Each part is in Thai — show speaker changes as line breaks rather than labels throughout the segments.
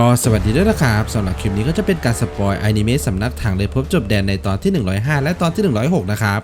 ก็สวัสดีด้วยนะครับสำหรับคลิปนี้ก็จะเป็นการสปอยอนิเมะสำนักถังเลยพบจบแดนในตอนที่ 105 และตอนที่ 106 นะครับ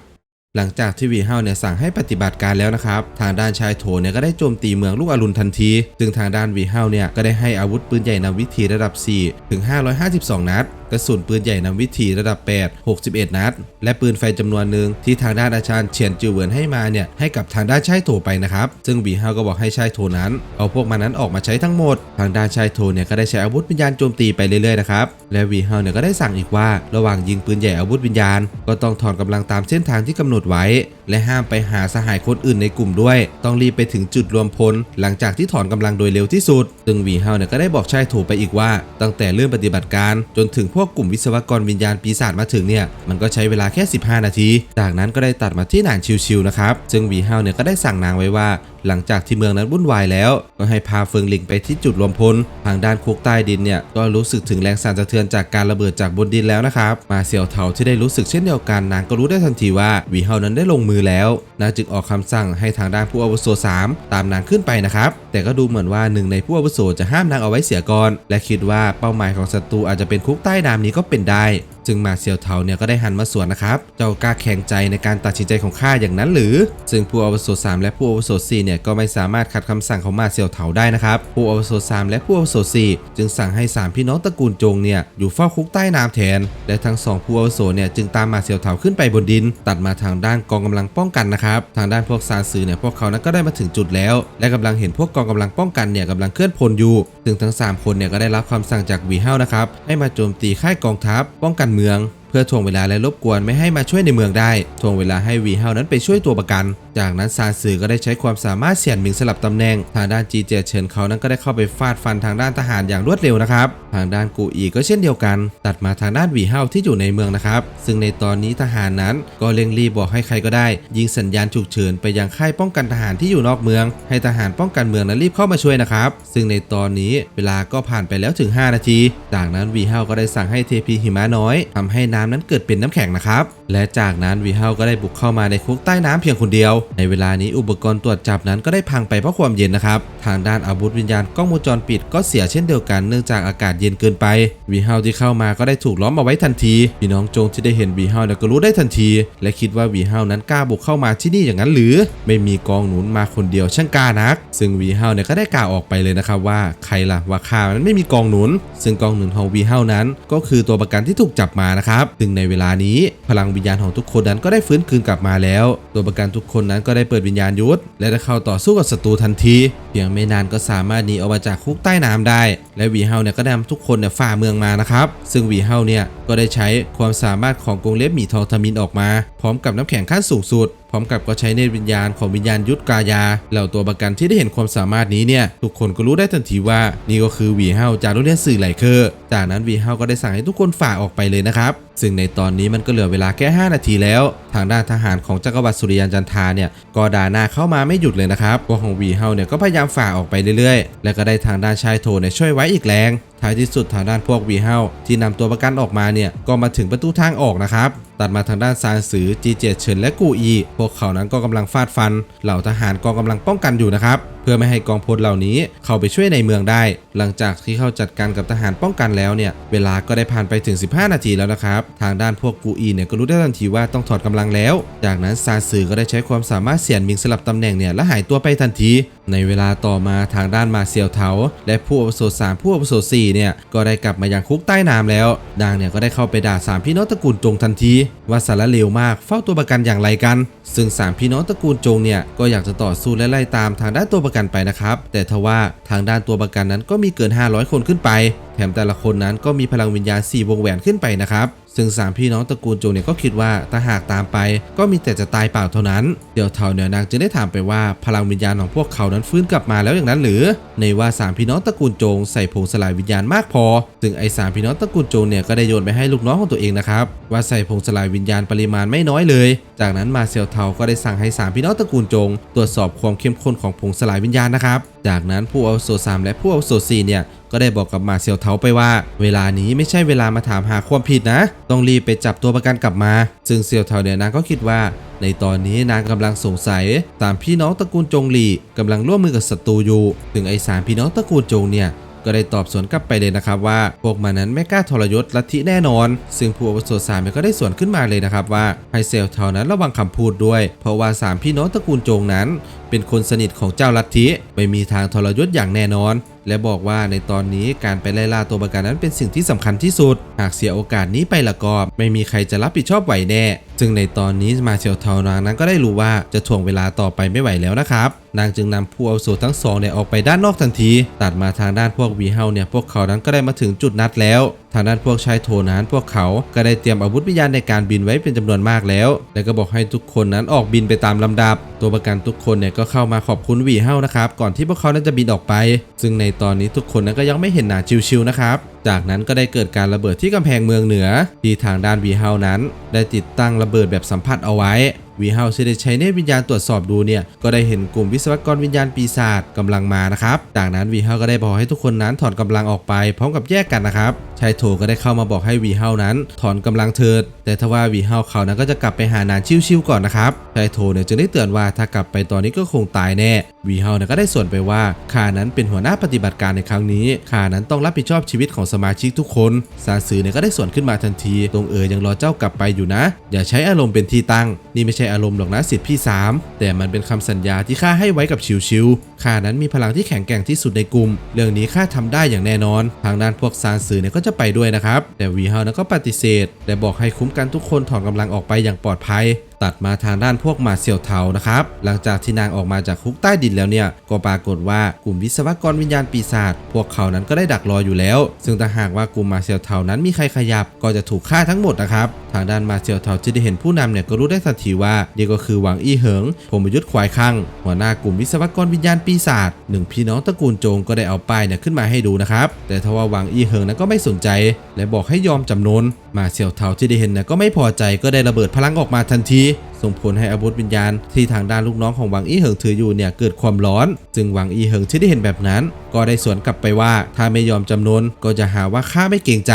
หลังจากที่วีเฮาเนี่ยสั่งให้ปฏิบัติการแล้วนะครับ ทางด้านชายโถเนี่ยก็ได้โจมตีเมืองลูกอรุณทันที ซึ่งทางด้านวีเฮาเนี่ยก็ได้ให้อาวุธปืนใหญ่นำวิธีระดับ 4 ถึง 552 นัดกระสุนปืนใหญ่นำวิธีระดับ 8 61 นัด และปืนไฟจำนวนหนึ่งที่ทางด้านอาจารย์เฉียนจือเหวินให้มาเนี่ยให้กับทางด้านชายโถไปนะครับ ซึ่งวีฮาก็บอกให้ชายโถนั้น เอาพวกมันนั้นออกมาใช้ทั้งหมด ทางด้านชายโถเนี่ยก็ได้ใช้อาวุธวิญญาณโจมตีไปเรื่อยๆนะครับและวีเฮาเนี่ยก็ได้สั่งอีกว่า ระหว่างยิงปืนใหญ่อาวุธวิญญาณ ก็ต้องถอนกำลังตามเส้นทางที่กำหนดไว้ และห้ามไปหาสหายคนอื่นในกลุ่มด้วย ต้องรีบไปถึงจุดรวมพล หลังจากที่ถอนกำลังโดยเร็วที่สุด ซึ่งวีเฮาเนี่ยก็ได้บอกชายโถไปอีกว่า ตั้งแต่เริ่มปฏิบัติการ จนถึงพวกกลุ่มวิศวกรวิญญาณปีศาจมาถึงเนี่ยมันก็ใช้เวลาแค่ 15 นาที จากนั้นก็ได้ตัดมาที่หนานชิวๆนะครับซึ่งวีเฮาเนี่ยก็ได้สั่งนางไว้ว่า หลังจากที่เมืองนั้นวุ่นวายแล้ว ก็ให้พาเฟิงหลิงไปที่จุดรวมพล ทางด้านคุกใต้ดินเนี่ยก็รู้สึกถึงแรงสั่นสะเทือนจากการระเบิดจากบนดินแล้วนะครับ มาเสี่ยวเถาที่ได้รู้สึกเช่นเดียวกันนางก็รู้ได้ทันทีว่าวีเฮานั้นได้ลงมือแล้วนางจึงออกคำสั่งให้ทางด้านผู้อาวุโส3ตามนางขึ้นไปนะครับ แต่ก็ดูเหมือนว่าหนึ่งในผู้อาวุโสจะห้ามนางเอาไว้เสียก่อน และคิดว่าเป้าหมายของศัตรูอาจจะเป็นคุกใต้น้ำนี้ก็เป็นได้ซึ่งมาเซียวเทาเนี่ยก็ได้หันมาสวนนะครับ เจ้ากล้าแข่งใจในการตัดสินใจของข้าอย่างนั้นหรือ ซึ่งผู้อาวุโส3และผู้อาวุโส4เนี่ยก็ไม่สามารถขัดคำสั่งของมาเซียวเทาได้นะครับผู้อาวุโส3และผู้อาวุโส4จึงสั่งให้ 3 พี่น้องตระกูลจงเนี่ยอยู่เฝ้าคุกใต้น้ำแทน และทั้งสองผู้อาวุโสเนี่ยจึงตามมาเซียวเทาขึ้นไปบนดิน ตัดมาทางด้านกองกำลังป้องกันนะครับทางด้านพวกซานซือเนี่ยพวกเขานั้นก็ได้มาถึงจุดแล้ว และกำลังเห็นพวกกองกำลังป้องกันเนี่ยกำลังเคลื่อนพลอยู่ซึ่งทั้งสามคนเนี่ยก็ได้รับคำสั่งจากวีเฮานะครับให้มาโจมตีค่ายกองทัพ ป้องกันเมือง เพื่อทวงเวลาและรบกวนไม่ให้มาช่วยในเมืองได้ทวงเวลาให้วีเฮานั้นไปช่วยตัวประกัน จากนั้นซานซือก็ได้ใช้ความสามารถเสี่ยนหมิงสลับตำแหน่ง ทางด้านจีเจเฉินเขานั้นก็ได้เข้าไปฟาดฟันทางด้านทหารอย่างรวดเร็วนะครับ ทางด้านกูอีก็เช่นเดียวกัน ตัดมาทางด้านวีเฮาที่อยู่ในเมืองนะครับ ซึ่งในตอนนี้ทหารนั้นก็เร่งรีบบอกให้ใครก็ได้ ยิงสัญญาณฉุกเฉินไปยังค่ายป้องกันทหารที่อยู่นอกเมือง ให้ทหารป้องกันเมืองนั้นรีบเข้ามาช่วยนะครับ ซึ่งในตอนนี้เวลาก็ผ่านไปแล้วถึง 5 นาที จากนั้นวีเฮาก็ได้สั่งให้เทพีหิมะน้อยทำให้น้ำนั้นเกิดเป็นน้ำแข็งนะครับ และจากนั้นวีเฮาก็ได้บุกเข้ามาในคุกใต้น้ำเพียงคนเดียวในเวลานี้อุปกรณ์ตรวจจับนั้นก็ได้พังไปเพราะความเย็นนะครับ ทางด้านอาวุธวิญญาณกล้องวงจรปิดก็เสียเช่นเดียวกันเนื่องจากอากาศเย็นเกินไปวีเฮาที่เข้ามาก็ได้ถูกล้อมเอาไว้ทันที พี่น้องโจงที่ได้เห็นวีเฮาเนี่ยก็รู้ได้ทันที และคิดว่าวีเฮานั้นกล้าบุกเข้ามาที่นี่อย่างนั้นหรือ ไม่มีกองหนุนมาคนเดียวช่างกล้านัก ซึ่งวีเฮาเนี่ยก็ได้กล่าวออกไปเลยนะครับว่าใครล่ะว่าข้ามันไม่มีกองหนุน ซึ่งกองหนุนของวีเฮานั้น ก็คือตัวประกันที่ถูกจับมานะครับซึ่งในเวลานี้พลังวิญญาณของทุกคนนั้นก็ได้ฟื้นคืนกลับมาแล้ว ตัวประกันทุกคนนั้นก็ได้เปิดวิญญาณยุทธและได้เข้าต่อสู้กับศัตรูทันที เพียงไม่นานก็สามารถหนีออกมาจากคุกใต้น้ำได้ และวีเฮาเนี่ยก็นำทุกคนเนี่ยฝ่าเมืองมานะครับซึ่งวีเฮาเนี่ยก็ได้ใช้ความสามารถของกงเล็บหมีทองทมินออกมา พร้อมกับน้ำแข็งขั้นสูงสุดพร้อมกับก็ใช้เนตรวิญญาณของวิญญาณยุทธกายา เหล่าตัวประกันที่ได้เห็นความสามารถนี้เนี่ย ทุกคนก็รู้ได้ทันทีว่า นี่ก็คือวีเฮาจากโรงเรียนสื่อไหลเคอร์จากนั้นวีเฮาก็ได้สั่งให้ทุกคนฝ่าออกไปเลยนะครับ ซึ่งในตอนนี้มันก็เหลือเวลาแค่ 5 นาทีแล้ว ทางด้านทหารของจักรวรรดิสุริยันจันทาเนี่ยก็ด่าหน้าเข้ามาไม่หยุดเลยนะครับพวกของวีเฮาเนี่ยก็พยายามฝ่าออกไปเรื่อยๆ และก็ได้ทางด้านชายโทเนี่ยช่วยไว้อีกแรงท้ายที่สุดทางด้านพวกวีเฮาที่นำตัวประกันออกมาเนี่ยก็มาถึงประตูทางออกนะครับตัดมาทางด้านซานซือจีเจเฉินและกูอี พวกเขานั้นก็กำลังฟาดฟัน เหล่าทหารกองกำลังป้องกันอยู่นะครับ เพื่อไม่ให้กองพลเหล่านี้เข้าไปช่วยในเมืองได้ หลังจากที่เข้าจัดการกับทหารป้องกันแล้วเนี่ย เวลาก็ได้ผ่านไปถึง 15 นาทีแล้วนะครับ ทางด้านพวกกูอีเนี่ยก็รู้ได้ทันทีว่าต้องถอดกำลังแล้ว จากนั้นซานซือก็ได้ใช้ความสามารถเสียนมิงสลับตำแหน่งเนี่ยและหายตัวไปทันที ในเวลาต่อมาทางด้านมาเซียวเทาและผู้อาวุโสสามผู้อาวุโสสี่เนี่ยก็ได้กลับมายังคุกใต้น้ำแล้วดางเนี่ยก็ได้เข้าไปด่าสามพี่น้องตระกูลจงทันทีว่าสารเลวมากเฝ้าตัวประกันอย่างไรกัน ซึ่งสามพี่น้องตระกูลจงเนี่ยก็อยากจะต่อสู้และไล่ตามทางด้านตัวประกันไปนะครับแต่ทว่าทางด้านตัวประกันนั้นก็มีเกิน 500 คนขึ้นไป แถมแต่ละคนนั้นก็มีพลังวิญญาณ 4 วงแหวนขึ้นไปนะครับ ซึ่งสามพี่น้องตระกูลโจงเนี่ยก็คิดว่าถ้าหากตามไป ก็มีแต่จะตายเปล่าเท่านั้น เดี๋ยวเท่าเนี่ยนางจึงได้ถามไปว่าพลังวิญญาณของพวกเขานั้นฟื้นกลับมาแล้วอย่างนั้นหรือ ในว่าสามพี่น้องตระกูลโจงใส่ผงสลายวิญญาณมากพอ ซึ่งไอ้สามพี่น้องตระกูลโจงเนี่ยก็ได้โยนไปให้ลูกน้องของตัวเองนะครับว่าใส่ผงสลายวิญญาณปริมาณไม่น้อยเลย จากนั้นมาเซียวเทาก็ได้สั่งให้สามพี่น้องตระกูลจง ตรวจสอบความเข้มข้นของผงสลายวิญญาณนะครับ จากนั้นผู้อาวุโสและผู้อาวุโสเนี่ยก็ได้บอกกับมาเซียวเทาไปว่า เวลานี้ไม่ใช่เวลามาถามหาความผิดนะ ต้องรีบไปจับตัวประกันกลับมา ซึ่งเซียวเทาเนี่ยนางก็คิดว่า ในตอนนี้นางกำลังสงสัยตามพี่น้องตระกูลจงหลี่กำลังร่วมมือกับศัตรูอยู่ถึงไอ้สามพี่น้องตระกูลจงเนี่ยก็ได้ตอบสวนกลับไปเลยนะครับว่าพวกมันนั้นไม่กล้าทรยศลัทธิแน่นอน ซึ่งผู้อาวุโสสามก็ได้สวนขึ้นมาเลยนะครับว่าให้เซลเท่านั้นระวังคำพูดด้วย เพราะว่าสามพี่น้องตระกูลโจงนั้น เป็นคนสนิทของเจ้าลัทธิไม่มีทางทรยศอย่างแน่นอน และบอกว่าในตอนนี้การไปไล่ล่าตัวประกันนั้นเป็นสิ่งที่สำคัญที่สุด หากเสียโอกาสนี้ไปละก็ไม่มีใครจะรับผิดชอบไหวแน่ ซึ่งในตอนนี้มาเชียวเทานางนั้นก็ได้รู้ว่าจะถ่วงเวลาต่อไปไม่ไหวแล้วนะครับ นางจึงนำผู้อาวุโสทั้งสองเนี่ยออกไปด้านนอกทันที ตัดมาทางด้านพวกวีเฮาเนี่ยพวกเขานั้นก็ได้มาถึงจุดนัดแล้วทางด้านพวกชายโทนั้นพวกเขาก็ได้เตรียมอาวุธวิญญาณในการบินไว้เป็นจำนวนมากแล้ว และก็บอกให้ทุกคนนั้นออกบินไปตามลำดับ ตัวประกันทุกคนเนี่ยก็เข้ามาขอบคุณวีเฮานะครับ ก่อนที่พวกเขานั้นจะบินออกไป ซึ่งในตอนนี้ทุกคนนั้นก็ยังไม่เห็นหนาชิวๆนะครับ จากนั้นก็ได้เกิดการระเบิดที่กำแพงเมืองเหนือ ที่ทางด้านวีเฮานั้น ได้ติดตั้งระเบิดแบบสัมผัสเอาไว้ วีเฮาที่ได้ใช้เนตรวิญญาณตรวจสอบดูเนี่ยก็ได้เห็นกลุ่มวิศวกรวิญญาณปีศาจกำลังมานะครับจากนั้นวีเฮาก็ได้บอกให้ทุกคนนั้นถอนกำลังออกไปพร้อมกับแยกกันนะครับชายโถก็ได้เข้ามาบอกให้วีเฮานั้น ถอนกำลังเถิด แต่ทว่าวีเฮาเขานั้นก็จะกลับไปหานานชิวๆก่อนนะครับชายโถเนี่ยจึงได้เตือนว่าถ้ากลับไปตอนนี้ก็คงตายแน่วีเฮาเนี่ยก็ได้ส่วนไปว่าข้านั้นเป็นหัวหน้าปฏิบัติการในครั้งนี้ข้านั้นต้องรับผิดชอบชีวิตของสมาชิกทุกคนซาซือเนี่ยก็ได้ส่วนขึ้นมาทันที ตรงเอ๋ยยังรอเจ้ากลับไปอยู่นะ อย่าใช้อารมณ์เป็นที่ตั้ง นี่ไม่ใช่อารมณ์หรอกนะสิทธิพี่สามแต่มันเป็นคำสัญญาที่ข้าให้ไว้กับชิวชิวข้านั้นมีพลังที่แข็งแกร่งที่สุดในกลุ่ม เรื่องนี้ข้าทำได้อย่างแน่นอน ทางด้านพวกซานซือเนี่ยก็จะไปด้วยนะครับ แต่วีเฮานั้นก็ปฏิเสธและบอกให้คุ้มกันทุกคนถอนกำลังออกไปอย่างปลอดภัยตัดมาทางด้านพวกมาเสี่ยวเทานะครับ หลังจากที่นางออกมาจากคุกใต้ดินแล้วเนี่ย ก็ปรากฏว่ากลุ่มวิศวกรวิญญาณปีศาจพวกเขานั้นก็ได้ดักรออยู่แล้ว ซึ่งถ้าหากว่ากลุ่มมาเสี่ยวเทานั้นมีใครขยับ ก็จะถูกฆ่าทั้งหมดนะครับทางด้านมาเสี่ยวเทาที่ได้เห็นผู้นำเนี่ยก็รู้ได้ทันทีว่านี่ก็คือหวังอี้เหิงผมยุทธควายข้งหัวหน้ากลุ่มวิศวกรวิญญาณปีศาจหนึ่งพี่น้องตระกูลโจงก็ได้เอาป้ายเนี่ยขึ้นมาให้ดูนะครับแต่ทว่าหวังอี้เหิงนั้นก็ไม่สนใจ และบอกให้ยอมจำนน มาเสี่ยวเทาที่ได้เห็นเนี่ยก็ไม่พอใจก็ได้ระเบิดพลังออกมาทันที ส่งผลให้อาวุธวิญญาณที่ทางด้านลูกน้องของหวังอี้เหิงถืออยู่เนี่ยเกิดความร้อน จึงหวังอี้เหิงที่ได้เห็นแบบนั้น ก็ได้สวนกลับไปว่าถ้าไม่ยอมจำนนก็จะหาว่าข้าไม่เกรงใจ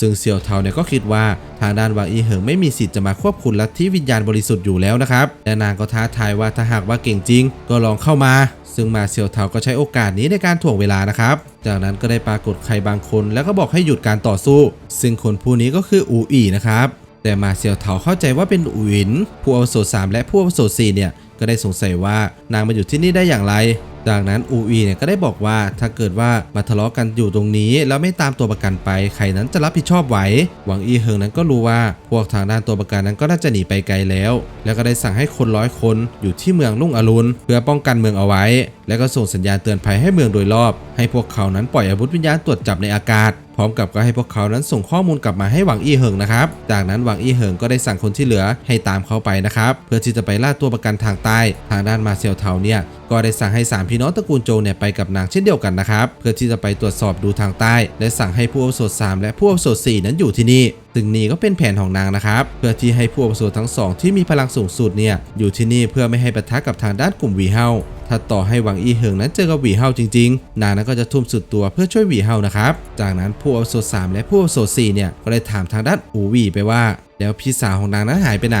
ซึ่งเสี่ยวเทาเนี่ยก็คิดว่าทางด้านหวังอี้เหิงไม่มีสิทธิ์จะมาควบคุมลัทธิวิญญาณบริสุทธิ์อยู่แล้วนะครับและนางก็ท้าทายว่าถ้าหากว่าเก่งจริง ก็ลองเข้ามา ซึ่งมาเซียวเทาก็ใช้โอกาสนี้ในการถ่วงเวลานะครับ จากนั้นก็ได้ปรากฏใครบางคนแล้วก็บอกให้หยุดการต่อสู้ ซึ่งคนผู้นี้ก็คืออูอีนะครับแต่มาเซียวเทาเข้าใจว่าเป็นอูหวินผู้อาวุโสสามและผู้อาวุโสสี่เนี่ย ก็ได้สงสัยว่านางมาอยู่ที่นี่ได้อย่างไร จากนั้นอูอีเนี่ยก็ได้บอกว่าถ้าเกิดว่ามาทะเลาะกันอยู่ตรงนี้ แล้วไม่ตามตัวประกันไปใครนั้นจะรับผิดชอบไหว หวังอีเฮิงนั้นก็รู้ว่าพวกทางด้านตัวประกันนั้นก็น่าจะหนีไปไกลแล้ว แล้วก็ได้สั่งให้คนร้อยคนอยู่ที่เมืองลุ่งอรุณเพื่อป้องกันเมืองเอาไว้ แล้วก็ส่งสัญญาณเตือนภัยให้เมืองโดยรอบ ให้พวกเขานั้นปล่อยอาวุธวิญญาณตรวจจับในอากาศพร้อมกับก็ให้พวกเขานั้นส่งข้อมูลกลับมาให้หวังอี้เหิงนะครับ จากนั้นหวังอี้เหิงก็ได้สั่งคนที่เหลือให้ตามเขาไปนะครับ เพื่อที่จะไปล่าตัวประกันทางใต้ทางด้านมาเซียวเทาเนี่ย ก็ได้สั่งให้สามพี่น้องตระกูลโจเนี่ยไปกับนางเช่นเดียวกันนะครับ เพื่อที่จะไปตรวจสอบดูทางใต้ และสั่งให้ผู้อาวุโสสามและผู้อาวุโสสี่นั้นอยู่ที่นี่ซึ่งนี่ก็เป็นแผนของนางนะครับ เพื่อที่ให้ผู้อาวุโสทั้งสองที่มีพลังสูงสุดเนี่ยอยู่ที่นี่เพื่อไม่ให้ปะทะกับทางด้านกลุ่มวีเฮาถ้าต่อให้หวังอีเหิงนั้นเจอกับวีเฮาจริงๆ นางนั้นก็จะทุ่มสุดตัวเพื่อช่วยวีเฮานะครับ จากนั้นผู้อาวุโสสามและผู้อาวุโสสี่เนี่ยก็ได้ถามทางด้านอูวีไปว่า แล้วพี่สาวของนางนั้นหายไปไหน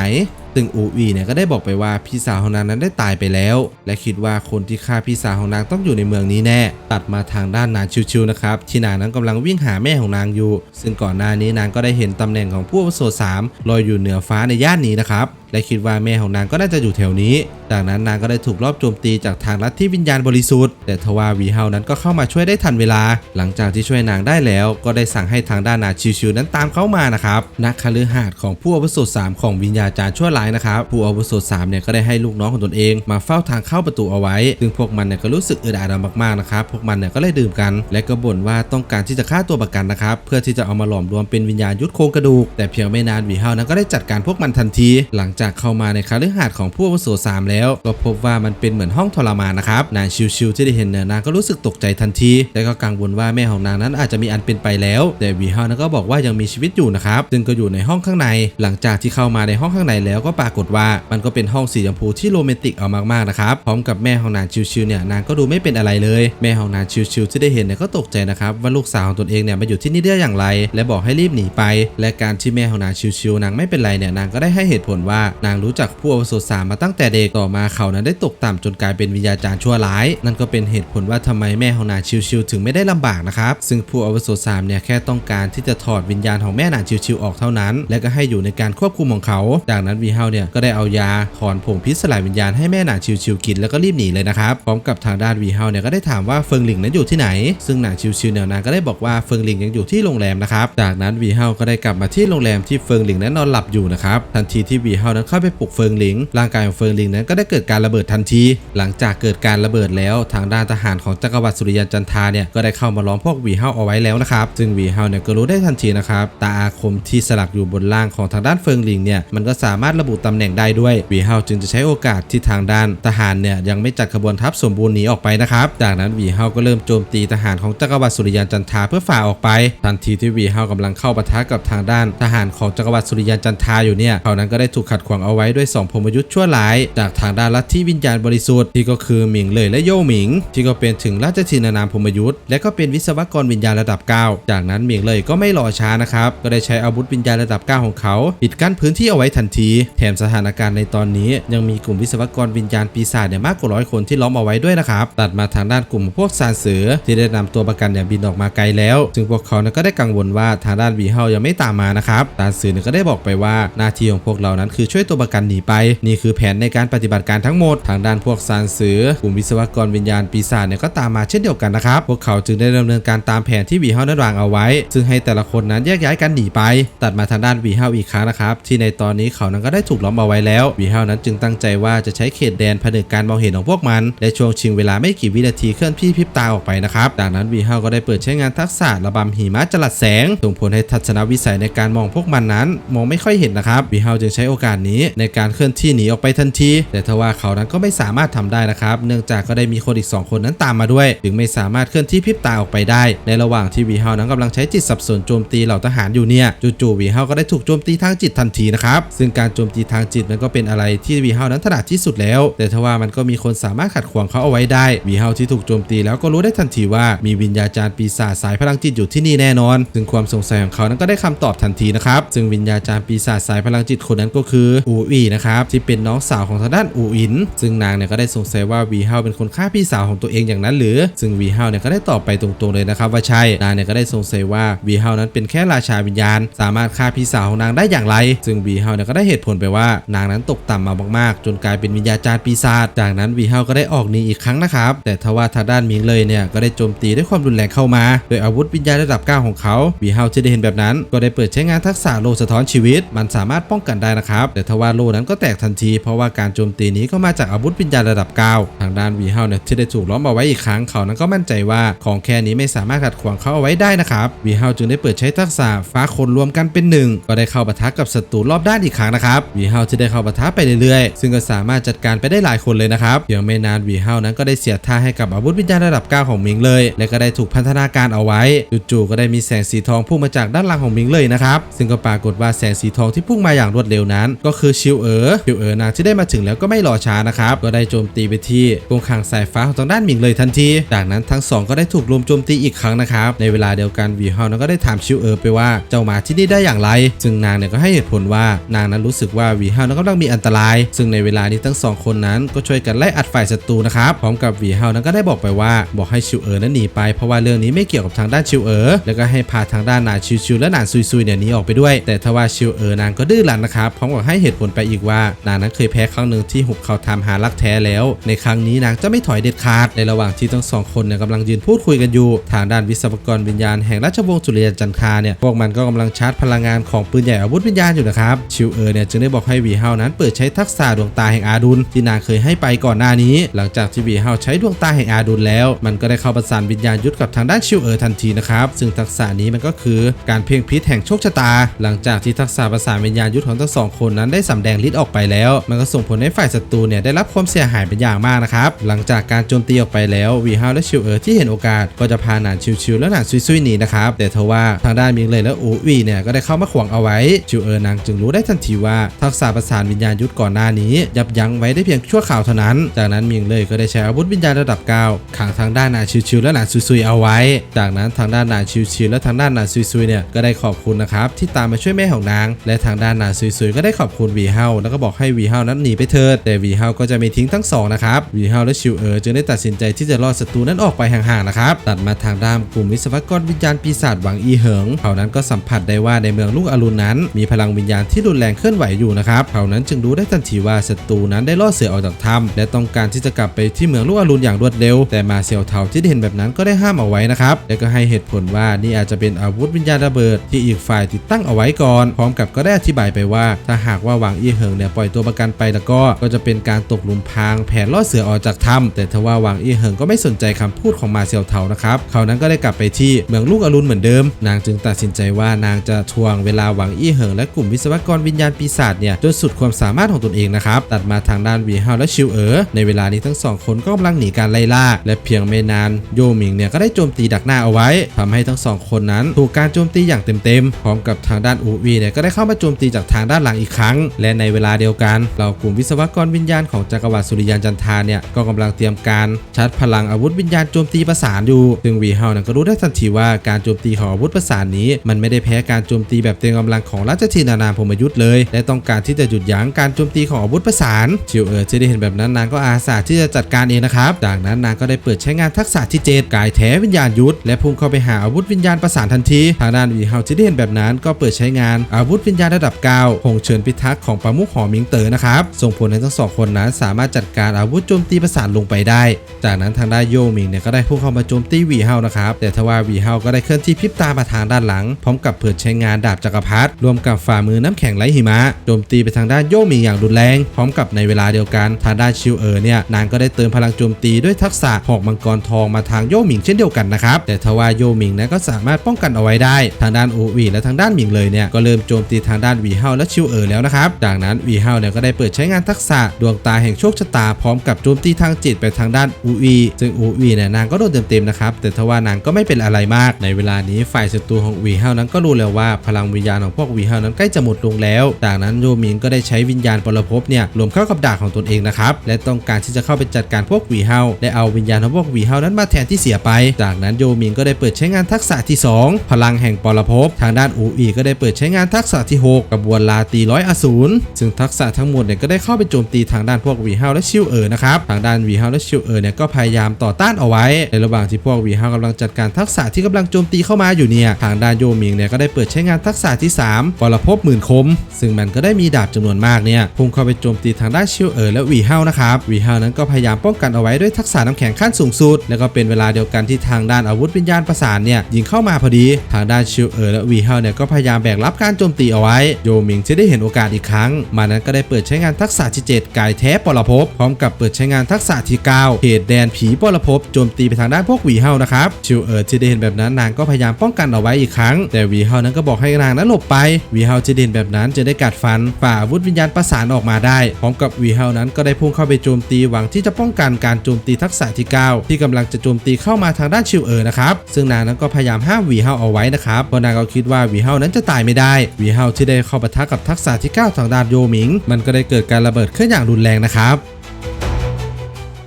ซึ่งอูวีเนี่ยก็ได้บอกไปว่าพี่สาวของนางนั้นได้ตายไปแล้ว และคิดว่าคนที่ฆ่าพี่สาวของนางต้องอยู่ในเมืองนี้แน่ ตัดมาทางด้านนางชิวๆนะครับที่นางนั้นกำลังวิ่งหาแม่ของนางอยู่ ซึ่งก่อนหน้านี้นางก็ได้เห็นตำแหน่งของผู้อาวุโสสามลอยอยู่เหนือฟ้าในย่านนี้นะครับ และคิดว่าแม่ของนางก็น่าจะอยู่แถวนี้ จากนั้นนางก็ได้ถูกลอบโจมตีจากทางลัทธิวิญญาณบริสุทธิ์ แต่ทว่าวีเฮานั้นก็เข้ามาช่วยได้ทันเวลา หลังจากที่ช่วยนางได้แล้ว ก็ได้สั่งให้ทางด้านนาชิวๆนั้นตามเข้ามานะครับนักคฤหาสน์ของผู้อาวุโสสามของวิญญาจารย์ชั่วร้ายนะครับผู้อาวุโสสามเนี่ยก็ได้ให้ลูกน้องของตนเอง มาเฝ้าทางเข้าประตูเอาไว้ ซึ่งพวกมันเนี่ยก็รู้สึกอึดอัดมากๆนะครับพวกมันเนี่ยก็เลยดื่มกัน และก็บ่นว่าต้องการที่จะฆ่าตัวประกันนะครับเพื่อที่จะเอามาหลอมรวมเป็นวิญญาณยุทธโครงกระดูกแต่เพียงไม่นานวีเฮานั้นก็ได้จัดการพวกมันทันที หลังจากเข้ามาในคฤหาสน์ของผู้อาวุโสสามแล้ว ก็พบว่ามันเป็นเหมือนห้องทรมานนะครับนางชิวๆที่ได้เห็นเนี่ยนางก็รู้สึกตกใจทันที และก็กังวลว่าแม่ของนางนั้นอาจจะมีอันเป็นไปแล้ว แต่วีฮานั้นก็บอกว่ายังมีชีวิตอยู่นะครับซึ่งก็อยู่ในห้องข้างใน หลังจากที่เข้ามาในห้องข้างในแล้วก็ปรากฏว่ามันก็เป็นห้องสีชมพูที่โรแมนติกเอามากๆนะครับพร้อมกับแม่ของนางชิวๆเนี่ยนางก็ดูไม่เป็นอะไรเลย แม่ของนางชิวๆที่ได้เห็นเนี่ยก็ตกใจนะครับว่าลูกสาวของตนเองเนี่ยมาอยู่ที่นี่ได้อย่างไร และบอกให้รีบหนีไป และการที่แม่ของนางชิวๆนางไม่เป็นไรเนี่ยนางก็ได้ให้เหตุผลว่านางรู้จักผู้อาวุโสสามมาตั้งแต่เด็กต่อมาเขานั้นได้ตกต่ำจนกลายเป็นวิญญาจารย์ชั่วร้าย นั่นก็เป็นเหตุผลว่าทำไมแม่ของนางชิวๆถึงไม่ได้ลำบากนะครับซึ่งผู้อาวุโสสามเนี่ยแค่ต้องการที่จะถอดวิญญาณของแม่นางชิวๆออกเท่านั้น และก็ให้อยู่ในการควบคุมของเขา จากนั้นวีเฮาเนี่ยก็ได้เอายาถอนผงพิษสลายวิญญาณให้แม่นางชิวๆกินแล้วก็รีบหนีเลยนะครับพร้อมกับทางด้านวีเฮาเนี่ยก็ได้ถามว่าเฟิงหลิงนั้นอยู่ที่ไหน ซึ่งนางชิวๆเนี่ยนางก็ได้บอกว่าเฟิงหลิงยังอยู่ที่โรงแรมนะครับจากนั้นวีเฮาก็ได้กลับมาที่โรงแรมที่เฟิงหลิงนั้นนอนหลับอยู่นะครับทันทีที่วีเฮานั้นเข้าไปปลุกเฟิงหลิง ร่างกายของเฟิงหลิงนั้นก็ได้เกิดการระเบิดทันที หลังจากเกิดการระเบิดแล้ว ทางด้านทหารของจักรวรรดิสุริยันจันทาเนี่ยก็ได้เข้ามาล้อมพวกวีเฮาเอาไว้แล้วนะครับ ซึ่งวีเฮาเนี่ยก็รู้ได้ทันทีนะครับตาอาคมที่สลักอยู่บนล่างของทางด้านเฟิงหลิงเนี่ยมันก็สามารถระบุตำแหน่งได้ด้วยวีเฮาจึงจะใช้โอกาสที่ทางด้านทหารเนี่ยยังไม่จัดขบวนทัพสมบูรณ์หนีออกไปนะครับจากนั้นวีเฮาก็เริ่มโจมตีทหารของจักรวรรดิสุริยันจันทาเพื่อฝ่าออกไป ทันทีที่วีเฮากำลังเข้าปะทะกับทางด้านทหารของจักรวรรดิสุริยันจันทาอยู่เนี่ยเขานั้นก็ได้ถูกขัดขวางวางเอาไว้ด้วยสองพมยุทธ์ชั่วร้าย จากทางด้านลัทธิวิญญาณบริสุทธิ์ที่ก็คือหมิงเลยและโยหมิง ที่ก็เป็นถึงราชทินานามพมยุทธ์และก็เป็นวิศวกรวิญญาณระดับ 9 จากนั้นหมิงเลยก็ไม่รอช้านะครับก็ได้ใช้อาวุธวิญญาณระดับ 9 ของเขาปิดกั้นพื้นที่เอาไว้ทันที แถมสถานการณ์ในตอนนี้ ยังมีกลุ่มวิศวกรวิญญาณปีศาจเนี่ยมากกว่าร้อยคนที่ล้อมเอาไว้ด้วยนะครับตัดมาทางด้านกลุ่มพวกซานเสือที่ได้นำตัวประกันเนี่ยบินออกมาไกลแล้ว ซึ่งพวกเขาก็ได้กังวลว่าทางด้านวีเฮายังไม่ตามมานะครับซานเสือเนี่ยก็ได้บอกไปว่าหน้าที่ของพวกเรานั้นคือช่วยตัวประกันหนีไป นี่คือแผนในการปฏิบัติการทั้งหมด ทางด้านพวกซานเสือกลุ่มวิศวกรวิญญาณปีศาจเนี่ยก็ตามมาเช่นเดียวกันนะครับ พวกเขาจึงได้ดำเนินการตามแผนที่วีเฮาได้วางเอาไว้ ซึ่งให้แต่ละคนนั้นแยกย้ายกันหนีไป ตัดมาทางด้านวีเฮาอีกครั้งนะครับที่ในตอนนี้เขานั้นก็ได้ถูกล้อมเอาไว้แล้ววีเฮานั้นจึงตั้งใจว่าจะใช้เขตแดนผนึกการมองเห็นของพวกมันและช่วงชิงเวลาไม่กี่วินาทีเคลื่อนที่พิบตาออกไปนะครับจากนั้นวีเฮาก็ได้เปิดใช้งานทักษะระบำหิมะจลัดแสงส่งผลให้ทัศนวิสัยในการมองพวกมันนั้น มองไม่ค่อยเห็นนะครับวีเฮาจึงใช้โอกาสนี้ในการเคลื่อนที่หนีออกไปทันที แต่ทว่าเขานั้นก็ไม่สามารถทำได้นะครับ เนื่องจากก็ได้มีคนอีก 2 คนนั้นตามมาด้วย จึงไม่สามารถเคลื่อนที่พริบตาออกไปได้ ในระหว่างที่วีเฮานั้นกำลังใช้จิตสับสนโจมตีเหล่าทหารอยู่เนี่ยจู่ๆวีเฮาก็ได้ถูกโจมตีทางจิตทันทีนะครับซึ่งการโจมตีทางจิตนั้นก็เป็นอะไรที่วีเฮานั้นถนัดที่สุดแล้ว แต่ทว่ามันก็มีคนสามารถขัดขวางเขาเอาไว้ได้วีเฮาที่ถูกโจมตีแล้วก็รู้ได้ทันทีว่ามีวิญญาจารย์ปีศาจสายพลังจิตอยู่ที่นี่แน่นอน ซึ่งความสงสัยของเขานั้นก็ได้คำตอบทันทีนะครับ ซึ่งวิญญาจารย์ปีศาจสายพลังจิตคนนั้นก็คืออูอีนะครับที่เป็นน้องสาวของทางด้านอูอิน ซึ่งนางเนี่ยก็ได้สงสัยว่าวีเฮาเป็นคนฆ่าพี่สาวของตัวเองอย่างนั้นหรือ ซึ่งวีเฮาเนี่ยก็ได้ตอบไปตรงๆเลยนะครับว่าใช่นางเนี่ยก็ได้สงสัยว่าวีเฮานั้นเป็นแค่ราชาวิญญาณ สามารถฆ่าพี่สาวของนางได้อย่างไร ซึ่งวีเฮาเนี่ยก็ได้เหตุผลไปว่านางนั้นตกต่ำมามากๆ จนกลายเป็นวิญญาจารย์ปีศาจจากนั้นวีเฮาก็ได้ออกหนีอีกครั้งนะครับแต่ทว่าทางด้านมิงเลยเนี่ยก็ได้โจมตีด้วยความรุนแรงเข้ามา โดยอาวุธวิญญาณระดับ 9 ของเขาวีเฮาที่ได้เห็นแบบนั้น ก็ได้เปิดใช้งานทักษะโลสะท้อนชีวิต มันสามารถป้องกันได้นะครับแต่ทว่าโลนั้นก็แตกทันที เพราะว่าการโจมตีนี้ก็มาจากอาวุธวิญญาณระดับ9ทางด้านวีเฮาเนี่ยที่ได้ถูกล้อมเอาไว้อีกครั้งเขานั้นก็มั่นใจว่าของแค่นี้ไม่สามารถขัดขวางเขาเอาไว้ได้นะครับวีเฮาจึงได้เปิดใช้ทักษะฟ้าคนรวมกันเป็นหนึ่งก็ได้เข้าปะทะกับศัตรูรอบด้านอีกครั้งนะครับวีเฮาที่ได้เข้าปะทะไปเรื่อยๆ ซึ่งก็สามารถจัดการไปได้หลายคนเลยนะครับเพียงไม่นานวีเฮานั้นก็ได้เสียท่าให้กับอาวุธวิญญาณระดับ9ของมิงเลย และก็ได้ถูกพันธนาการเอาไว้จู่ๆก็ได้มีแสงสีทองพุ่งมาจากด้านหลังของมิงเลยนะครับซึ่งก็ปรากฏว่าแสงสีทองที่พุ่งมาอย่างรวดเร็วนั้นก็็คือชิวเอ๋อชิวเอ๋อนางที่ได้มาถึงแล้วก็ไม่รอช้านะครับก็ได้โจมตีไปที่กรงขังสายฟ้าของทางด้านมิงเลยทันทีจากนั้นทั้งสองก็ได้ถูกรุมโจมตีอีกครั้งนะครับในเวลาเดียวกันวีเฮานั้นก็ได้ถามชิวเอ๋อไปว่าเจ้ามาที่นี่ได้อย่างไร ซึ่งนางเนี่ยก็ให้เหตุผลว่านางนั้นรู้สึกว่าวีเฮานั้นกำลังมีอันตราย ซึ่งในเวลานี้ทั้งสองคนนั้นก็ช่วยกันไล่อัดฝ่ายศัตรูนะครับพร้อมกับวีเฮานั้นก็ได้บอกไปว่าบอกให้ชิวเอ๋อนั้นหนีไปเพราะว่าเรื่องนี้ไม่เกี่ยวกับทางด้านชิวเอ๋อแล้วก็ให้พาทางด้านนานชิวชิวและนานซุยซุยเนี่ยหนีออกไปด้วย แต่ทว่าชิวเอ๋อนางก็ดื้อรั้นนะครับพร้อมกับให้เหตุผลไปอีกว่านางนั้นเคยแพ้ครั้งหนึ่งที่หุบเขาทำหารักแท้แล้ว ในครั้งนี้นางจะไม่ถอยเด็ดขาด ในระหว่างที่ทั้งสองคนเนี่ยกำลังยืนพูดคุยกันอยู่ ทางด้านวิศวกรวิญญาณแห่งราชวงศ์สุริยันจันทราเนี่ยพวกมันก็กำลังชาร์จพลังงานของปืนใหญ่อาวุธวิญญาณอยู่นะครับชิวเอ๋อเนี่ยจึงได้บอกให้วีเฮานั้นเปิดใช้ทักษะดวงตาแห่งอาดุลที่นางเคยให้ไปก่อนหน้านี้ หลังจากที่วีเฮาใช้ดวงตาแห่งอาดุลแล้ว มันก็ได้เข้าประสานวิญญาณยุทธกับทางด้านชิวเอ๋อทันทีนะครับซึ่งทักษะนี้มันก็คือการเพ่งพิษแห่งโชคชะตา หลังจากที่ทักษะประสานวิญญาณยุทธของทั้งสองคนนั้นได้สำแดงฤทธิ์ออกไปแล้ว มันก็ส่งผลให้ฝ่ายศัตรูเนี่ยได้รับความเสียหายเป็นอย่างมากนะครับ หลังจากการโจมตีออกไปแล้ววีฮาและชิวเอ๋อที่เห็นโอกาสก็จะพาหนานชิวๆและหนานซุยๆหนีนะครับ แต่ทว่าทางด้านมิงเลยและอูวีเนี่ยก็ได้เข้ามาขวางเอาไว้ชิวเอ๋อนางจึงรู้ได้ทันทีว่าทักษะประสานวิญญาณยุทธก่อนหน้านี้ ยับยั้งไว้ได้เพียงชั่วคราวเท่านั้น จากนั้นมิงเลยก็ได้ใช้อาวุธวิญญาณระดับ9ขังทางด้านหนานชิวๆและหนานซุยๆเอาไว้ จากนั้นทางด้านหนานชิวๆและทางด้านหนานซุยๆเนี่ยก็ได้ขอบคุณนะครับที่ตามมาช่วยแม่ของนาง และทางด้านหนานซุยๆก็ได้ขอบคุณคุณวีเฮาแล้วก็บอกให้วีเฮานั้นหนีไปเถิดแต่วีเฮาก็จะไม่ทิ้งทั้งสองนะครับวีเฮาและชิวเอ๋อจึงได้ตัดสินใจที่จะล่อศัตรูนั้นออกไปห่างๆนะครับตัดมาทางด้านกลุ่มวิศวกรวิญญาณปีศาจหวังอีเหิงเขานั้นก็สัมผัสได้ว่าในเมืองลูกอรุณนั้น มีพลังวิญญาณที่รุนแรงเคลื่อนไหวอยู่นะครับเขานั้นจึงรู้ได้ทันทีว่าศัตรูนั้นได้ล่อเสือออกจากถ้ำและต้องการที่จะกลับไปที่เมืองลูกอรุณอย่างรวดเร็ว แต่มาเซียวเทาที่เห็นแบบนั้นก็ได้ห้ามเอาไว้นะครับและก็ให้เหตุผลว่านี่อาจจะเป็นอาวุธวิญญาณระเบิด ที่อีกฝ่ายติดตั้งเอาไว้ก่อน พร้อมกับก็ได้อธิบายไปว่า ถ้าหากว่าหวังอี้เหิงเนี่ยปล่อยตัวประกันไปแล้วก็ก็จะเป็นการตกหลุมพรางแผนล่อเสือออกจากถ้ำแต่ทว่าหวังอี้เหิงก็ไม่สนใจคำพูดของมาเซียวเทานะครับเขานั้นก็ได้กลับไปที่เมืองลูกอรุณเหมือนเดิม นางจึงตัดสินใจว่านางจะทวงเวลาหวังอี้เหิงและกลุ่มวิศวกรวิญญาณปีศาจเนี่ยจนสุดความสามารถของตนเองนะครับตัดมาทางด้านวีเฮาและชิวเอ๋อในเวลานี้ทั้งสองคนก็กำลังหนีการไล่ล่าและเพียงไม่นานโยหมิงเนี่ยก็ได้โจมตีดักหน้าเอาไว้ทำให้ทั้งสองคนนั้นถูกการโจมตีอย่างเต็มๆพร้อมกับทางด้านอูวีเนี่ยก็ได้เข้ามาโจมตีจากทางด้านหลังอีกครั้งและในเวลาเดียวกันเหล่ากลุ่มวิศวกรวิญญาณของจักรวรรดิสุริยันจันทาเนี่ยก็กำลังเตรียมการชัดพลังอาวุธวิญญาณโจมตีประสานอยู่ซึ่งวีเฮานั้นก็รู้ได้ทันทีว่าการโจมตีของอาวุธประสานนี้ มันไม่ได้แพ้การโจมตีแบบเต็มกำลังของราชทีนานาพมยุทธ์เลย และต้องการที่จะหยุดยั้งการโจมตีของอาวุธประสานชิวเอ๋อที่ได้เห็นแบบนั้นนางก็อาสาที่จะจัดการเองนะครับจากนั้นนางก็ได้เปิดใช้งานทักษะที่เจ็ดกายแท้วิญญาณยุทธและพุ่งเข้าไปหาอาวุธวิญญาณประสานทันทีทางด้านวีเฮาที่ได้เห็นแบบนั้นก็เปิดใช้งานอาวุธวิญญาณระดับ9หงเฉินพิทักษ์ของปามุขหอมิงเต๋อนะครับ ส่งผลให้ทั้งสองคนนั้นสามารถจัดการอาวุธโจมตีประสานลงไปได้ จากนั้นทางด้านโยมิงเนี่ยก็ได้พุ่งเข้ามาโจมตีวีเฮานะครับ แต่ทว่าวีเฮาก็ได้เคลื่อนที่พริบตามาทางด้านหลัง พร้อมกับเปิดใช้งานดาบจักรพรรดิรวมกับฝ่ามือน้ำแข็งไร้หิมะโจมตีไปทางด้านโยมิงอย่างรุนแรง พร้อมกับในเวลาเดียวกันทางด้านชิวเอ๋อเนี่ยนางก็ได้เติมพลังโจมตีด้วยทักษะหอกมังกรทองมาทางโยมิงเช่นเดียวกันนะครับแต่ทว่าโยมิงนั้นก็สามารถป้องกันเอาไว้ได้ ทางด้านอูวีและทางด้านหมิงเลยเนี่ยก็เริ่มโจมตีทางด้านวีเฮาและชิวเอ๋อแล้วนะครับ จากนั้นวีเฮาเนี่ยก็ได้เปิดใช้งานทักษะดวงตาแห่งโชคชะตาพร้อมกับโจมตีทางจิตไปทางด้านอูวีซึ่งอูวีเนี่ยนางก็โดนเต็มๆนะครับแต่ทว่านางก็ไม่เป็นอะไรมาก ในเวลานี้ฝ่ายศัตรูของวีเฮานั้นก็รู้แล้วว่าพลังวิญญาณของพวกวีเฮานั้นใกล้จะหมดลงแล้ว จากนั้นโยมิงก็ได้ใช้วิญญาณปรภพเนี่ยรวมเข้ากับดาบของตนเองนะครับและต้องการที่จะเข้าไปจัดการพวกวีเฮาและเอาวิญญาณของพวกวีเฮานั้นมาแทนที่เสียไป จากนั้นโยมิงก็ได้เปิดใช้งานทักษะที่ 2 พลังแห่งปรภพทางด้านอูอีก็ได้เปิดใช้งานทักษะที่ 6 กระบวนลาตีร้อยอสูรซึ่งทักษะทั้งหมดเนี่ยก็ได้เข้าไปโจมตีทางด้านพวกวีเฮาและชิวเอ๋อนะครับทางด้านวีเฮาและชิวเอ๋อเนี่ยก็พยายามต่อต้านเอาไว้ ในระหว่างที่พวกวีเฮากำลังจัดการทักษะที่กำลังโจมตีเข้ามาอยู่เนี่ยทางด้านโยมิงเนี่ยก็ได้เปิดใช้งานทักษะที่3ปรภพหมื่นคม ซึ่งมันก็ได้มีดาบจำนวนมากเนี่ยพุ่งเข้าไปโจมตีทางด้านชิวเอ๋อและวีเฮานะครับวีเฮานั้นก็พยายามป้องกันเอาไว้ด้วยทักษะน้ำแข็งขั้นสูงสุด แล้วก็เป็นเวลาเดียวกันที่ทางด้านอาวุธวิญญาณประสานเนี่ยยิงเข้ามาพอดี ทางด้านชิวเอ๋อและวีเฮาเนี่ยก็พยายามแบกรับการโจมตีเอาไว้ โยมิงจะได้เห็นโอกาสอีกครั้ง มานั้นก็ได้เปิดใช้งานทักษะที่ 7 กายแท้ปรภพพร้อมกับเปิดใช้งานทักษะที่9เขตแดนผีปรภพโจมตีไปทางด้านพวกวีเฮานะครับชิวเอ๋อที่ได้เห็นแบบนั้นนางก็พยายามป้องกันเอาไว้อีกครั้ง แต่วีเฮานั้นก็บอกให้นางนั้นหลบไปวีเฮาที่ได้เห็นแบบนั้นจะได้กัดฟันฝ่าอาวุธวิญญาณประสานออกมาได้ พร้อมกับวีเฮานั้นก็ได้พุ่งเข้าไปโจมตีหวังที่จะป้องกันการโจมตีทักษะที่ 9 ที่กำลังจะโจมตีเข้ามาทางด้านชิวเอ๋อนะครับซึ่งนางนั้นก็พยายามห้ามวีเฮาเอาไว้นะครับเพราะนางก็คิดว่าวีเฮานั้นจะตายไม่ได้วีเฮาที่ได้เข้าปะทะกับทักษะที่9ทางด้านโยหมิง มันก็ได้เกิดการระเบิดขึ้นอย่างรุนแรงนะครับ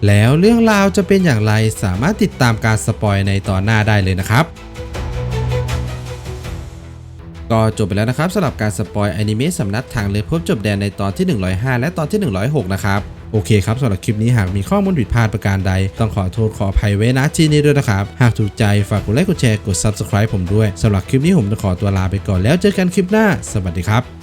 แล้วเรื่องราวจะเป็นอย่างไรสามารถติดตามการสปอยในตอนหน้าได้เลยนะครับก็จบไปแล้วนะครับสำหรับการสปอยอนิเมะสำนักทางเลยพบจบแดนในตอนที่ 105 และตอนที่ 106 นะครับ โอเคครับสำหรับคลิปนี้หากมีข้อมูลผิดพลาดประการใด ต้องขอโทษขออภัยไว้ณที่นี้ด้วยนะครับ หากถูกใจฝากกดไลค์กดแชร์กด Subscribe ผมด้วยสำหรับคลิปนี้ผมจะขอตัวลาไปก่อนแล้วเจอกันคลิปหน้า สวัสดีครับ